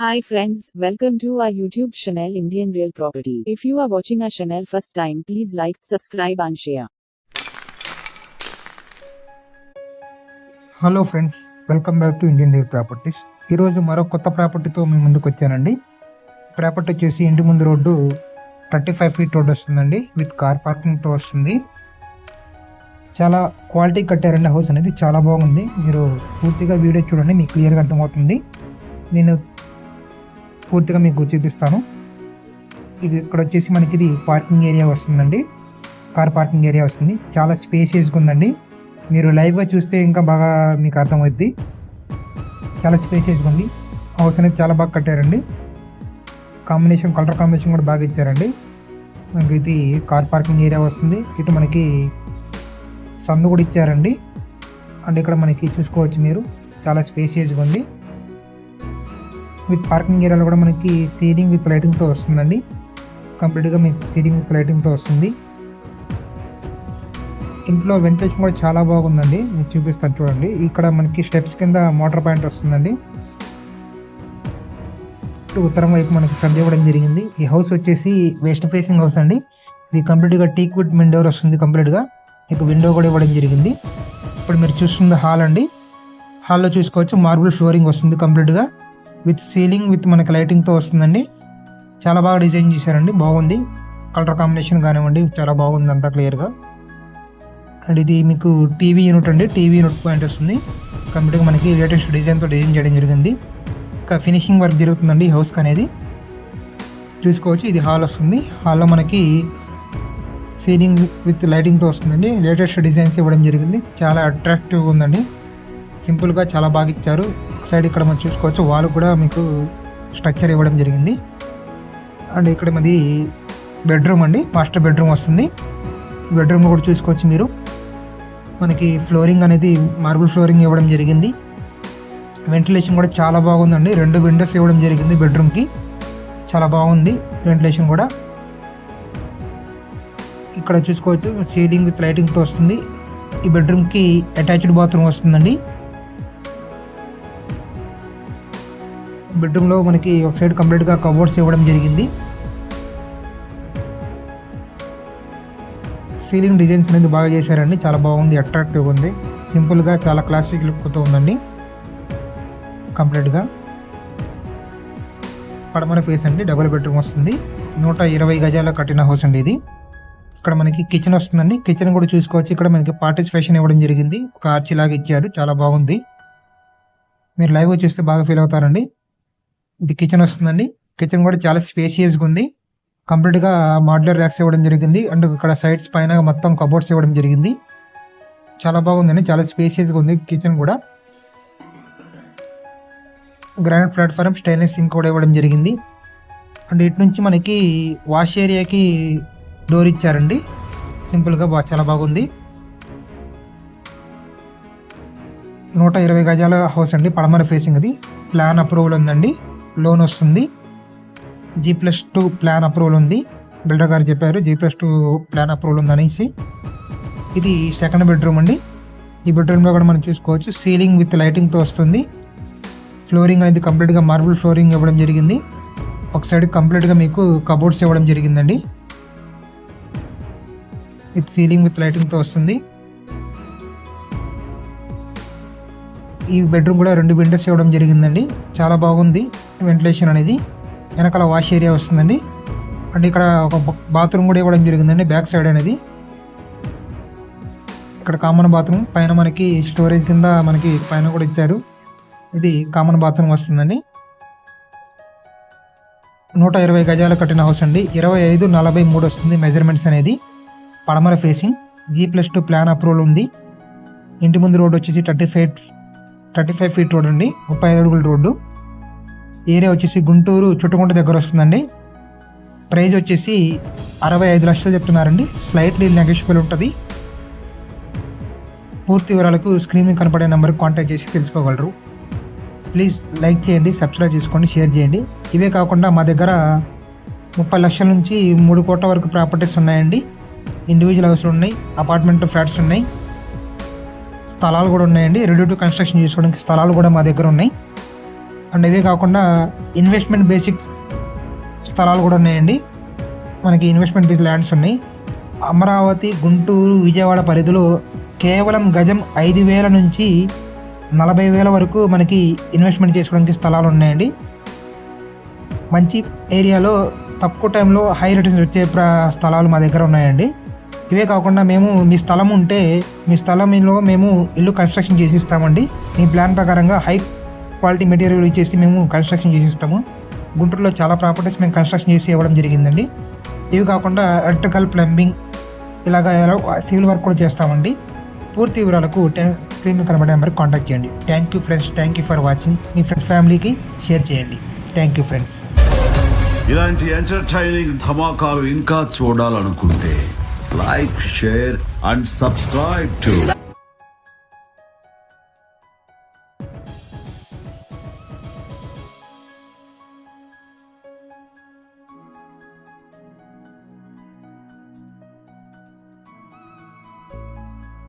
Hi friends, welcome to our YouTube channel Indian Real Property. If you are watching our channel first time, please like, subscribe and share. Hello friends welcome back to Indian real properties ఈరోజు మరో కొత్త ప్రాపర్టీతో మీ ముందుకు వచ్చానండి. Property వచ్చేసి ఇంటి ముందు road thirty five feet road వస్తుందండి. With car పార్కింగ్తో వస్తుంది. చాలా క్వాలిటీ కట్టారండి. హౌస్ అనేది చాలా బాగుంది. మీరు పూర్తిగా వీడియో చూడండి మీకు క్లియర్గా అర్థమవుతుంది. నేను పూర్తిగా మీకు చూపిస్తాను. ఇది ఇక్కడ వచ్చేసి మనకి ఇది పార్కింగ్ ఏరియా వస్తుందండి. కార్ పార్కింగ్ ఏరియా వస్తుంది. చాలా స్పేసియస్గా ఉందండి. మీరు లైవ్గా చూస్తే ఇంకా బాగా మీకు అర్థమవుద్ది. చాలా స్పేసియస్గా ఉంది. హౌస్ అనేది చాలా బాగా కట్టారండి. కాంబినేషన్ కలర్ కాంబినేషన్ కూడా బాగా ఇచ్చారండి. మనకి ఇది కార్ పార్కింగ్ ఏరియా వస్తుంది. ఇటు మనకి సందు కూడా ఇచ్చారండి. అండ్ ఇక్కడ మనకి చూసుకోవచ్చు మీరు. చాలా స్పేసియస్గా ఉంది. విత్ పార్కింగ్ ఏరియాలో కూడా మనకి సీలింగ్ విత్ లైటింగ్తో వస్తుందండి. కంప్లీట్గా మీకు సీలింగ్ విత్ లైటింగ్తో వస్తుంది. ఇంట్లో వెంటిలేషన్ కూడా చాలా బాగుందండి. మీకు చూపిస్తాను చూడండి. ఇక్కడ మనకి స్టెప్స్ కింద మోటార్ పాయింట్ వస్తుందండి. ఉత్తరం వైపు మనకి సంధి ఇవ్వడం జరిగింది. ఈ హౌస్ వచ్చేసి వెస్ట్ ఫేసింగ్ హౌస్ అండి. ఇది కంప్లీట్గా టీక్ వుడ్ విండో వస్తుంది కంప్లీట్గా మీకు విండో కూడా ఇవ్వడం జరిగింది. ఇప్పుడు మీరు చూస్తుంది హాల్ అండి. హాల్లో చూసుకోవచ్చు మార్బుల్ ఫ్లోరింగ్ వస్తుంది కంప్లీట్గా. విత్ సీలింగ్ విత్ మనకి లైటింగ్తో వస్తుందండి. చాలా బాగా డిజైన్ చేశారండి. బాగుంది. కలర్ కాంబినేషన్ కానివ్వండి చాలా బాగుంది అంతా క్లియర్గా. అండ్ ఇది మీకు టీవీ యూనిట్ అండి. టీవీ యూనిట్ పాయింట్ వస్తుంది. కంప్లీట్గా మనకి లేటెస్ట్ డిజైన్తో డిజైన్ చేయడం జరిగింది. ఇంకా ఫినిషింగ్ వర్క్ జరుగుతుందండి హౌస్ అనేది. చూసుకోవచ్చు ఇది హాల్ వస్తుంది. హాల్లో మనకి సీలింగ్ విత్ లైటింగ్తో వస్తుందండి. లేటెస్ట్ డిజైన్స్ ఇవ్వడం జరిగింది. చాలా అట్రాక్టివ్గా ఉందండి. సింపుల్గా చాలా బాగా ఇచ్చారు. సైడ్ ఇక్కడ మనం చూసుకోవచ్చు వాళ్ళు కూడా మీకు స్ట్రక్చర్ ఇవ్వడం జరిగింది. అండ్ ఇక్కడ మాది బెడ్రూమ్ అండి మాస్టర్ బెడ్రూమ్ వస్తుంది. బెడ్రూమ్ కూడా చూసుకోవచ్చు మీరు. మనకి ఫ్లోరింగ్ అనేది మార్బుల్ ఫ్లోరింగ్ ఇవ్వడం జరిగింది. వెంటిలేషన్ కూడా చాలా బాగుందండి. రెండు విండోస్ ఇవ్వడం జరిగింది బెడ్రూమ్కి. చాలా బాగుంది వెంటిలేషన్ కూడా. ఇక్కడ చూసుకోవచ్చు సీలింగ్ విత్ లైటింగ్తో వస్తుంది. ఈ బెడ్రూమ్కి అటాచ్డ్ బాత్రూమ్ వస్తుందండి. బెడ్రూమ్లో మనకి ఒక సైడ్ కంప్లీట్గా కబోర్డ్స్ ఇవ్వడం జరిగింది. సీలింగ్ డిజైన్స్ అనేది బాగా చేశారండి. చాలా బాగుంది అట్రాక్టివ్గా ఉంది. సింపుల్గా చాలా క్లాసిక్ లుక్తో ఉందండి. కంప్లీట్గా పడమర ఫేస్ అండి డబుల్ బెడ్రూమ్ వస్తుంది. నూట ఇరవై గజాల కట్టిన హౌస్ అండి ఇది. ఇక్కడ మనకి కిచెన్ వస్తుందండి. కిచెన్ కూడా చూసుకోవచ్చు. ఇక్కడ మనకి పార్టిసిపేషన్ ఇవ్వడం జరిగింది. ఒక ఆర్చి లాగా ఇచ్చారు. చాలా బాగుంది. మీరు లైవ్గా చూస్తే బాగా ఫీల్ అవుతారండి. ఇది కిచెన్ వస్తుందండి. కిచెన్ కూడా చాలా స్పేసియస్గా ఉంది. కంప్లీట్గా మాడ్యులర్ ర్యాక్స్ ఇవ్వడం జరిగింది. అండ్ ఇక్కడ సైడ్స్ పైన మొత్తం కబోర్డ్స్ ఇవ్వడం జరిగింది. చాలా బాగుందండి. చాలా స్పేసియస్గా ఉంది కిచెన్ కూడా. గ్రానైట్ ప్లాట్ఫారం స్టైన్లెస్ సింక్ కూడా ఇవ్వడం జరిగింది. అండ్ ఇటు నుంచి మనకి వాష్ ఏరియాకి డోర్ ఇచ్చారండి. సింపుల్గా బా చాలా బాగుంది. నూట ఇరవై గజాల హౌస్ అండి. పడమర ఫేసింగ్ అది. ప్లాన్ అప్రూవల్ ఉందండి. లోన్ వస్తుంది. G plus two plan approval ఉంది. బిల్డర్ గారు చెప్పారు G plus two plan approval ఉంది అనేసి. ఇది సెకండ్ బెడ్రూమ్ అండి. ఈ బెడ్రూమ్లో కూడా మనం చూసుకోవచ్చు. సీలింగ్ విత్ లైటింగ్తో వస్తుంది. ఫ్లోరింగ్ అనేది కంప్లీట్గా మార్బుల్ ఫ్లోరింగ్ ఇవ్వడం జరిగింది. ఒక సైడ్ కంప్లీట్గా మీకు కబోర్డ్స్ ఇవ్వడం జరిగిందండి. విత్ సీలింగ్ విత్ లైటింగ్తో వస్తుంది. ఈ బెడ్రూమ్ కూడా రెండు విండోస్ ఇవ్వడం జరిగిందండి. చాలా బాగుంది వెంటిలేషన్ అనేది. వెనకాల వాష్ ఏరియా వస్తుందండి. అండ్ ఇక్కడ ఒక బాత్రూమ్ కూడా ఇవ్వడం జరిగిందండి బ్యాక్ సైడ్ అనేది. ఇక్కడ కామన్ బాత్రూమ్ పైన మనకి స్టోరేజ్ కింద మనకి పైన కూడా ఇచ్చారు. ఇది కామన్ బాత్రూమ్ వస్తుందండి. నూట ఇరవై గజాలు కట్టిన హౌస్ అండి. ఇరవై ఐదు నలభై మూడు వస్తుంది మెజర్మెంట్స్ అనేది. పడమర facing G plus two plan approval ఉంది. ఇంటి ముందు రోడ్ వచ్చేసి thirty five thirty five feet road అండి ముప్పై ఐదు అడుగుల రోడ్డు. ఏరియా వచ్చేసి గుంటూరు చుట్టుకుంట దగ్గర వస్తుందండి. ప్రైజ్ వచ్చేసి అరవై ఐదు లక్షలు చెప్తున్నారండి. స్లైట్లీ నెగోషియబుల్ ఉంటుంది. పూర్తి వివరాలకు స్క్రీన్ కనపడే నెంబర్కి కాంటాక్ట్ చేసి తెలుసుకోగలరు. ప్లీజ్ లైక్ చేయండి సబ్స్క్రైబ్ చేసుకోండి షేర్ చేయండి. ఇవే కాకుండా మా దగ్గర ముప్పై లక్షల నుంచి మూడు కోట్ల వరకు ప్రాపర్టీస్ ఉన్నాయండి. ఇండివిజువల్ హౌస్లు ఉన్నాయి అపార్ట్మెంట్ ఫ్లాట్స్ ఉన్నాయి. స్థలాలు కూడా ఉన్నాయండి. రెడీ టు కన్స్ట్రక్షన్ చేసుకోవడానికి స్థలాలు కూడా మా దగ్గర ఉన్నాయి. అండ్ ఇవే కాకుండా ఇన్వెస్ట్మెంట్ బేసిక్ స్థలాలు కూడా ఉన్నాయండి. మనకి ఇన్వెస్ట్మెంట్ బేస్ ల్యాండ్స్ ఉన్నాయి. అమరావతి గుంటూరు విజయవాడ పరిధిలో కేవలం గజం ఐదు వేల నుంచి నలభై వేల వరకు మనకి ఇన్వెస్ట్మెంట్ చేసుకోవడానికి స్థలాలు ఉన్నాయండి. మంచి ఏరియాలో తక్కువ టైంలో హై రిటర్న్స్ వచ్చే ప్ర స్థలాలు మా దగ్గర ఉన్నాయండి. ఇవే కాకుండా మేము మీ స్థలం ఉంటే మీ స్థలంలో మేము ఇల్లు కన్స్ట్రక్షన్ చేసి ఇస్తామండి మీ ప్లాన్ ప్రకారంగా హై క్వాలిటీ మెటీరియల్ ఇచ్చేసి మేము కన్స్ట్రక్షన్ చేసి ఇస్తాము గుంటూరులో చాలా ప్రాపర్టీస్ మేము కన్స్ట్రక్షన్ చేసి ఇవ్వడం జరిగిందండి. ఇవి కాకుండా ఎలక్ట్రికల్ ప్లంబింగ్ ఇలాగ సివిల్ వర్క్ కూడా చేస్తామండి. పూర్తి వివరాలకు స్క్రీన్ కనబడే నెంబర్కి కాంటాక్ట్ చేయండి. Thank you friends thank you for watching me friends ఫ్యామిలీకి షేర్ చేయండి. థ్యాంక్ యూ ఫ్రెండ్స్ ఇలాంటి ఎంటర్టైనింగ్ ధమాకాలు ఇంకా చూడాలనుకుంటే like share and subscribe to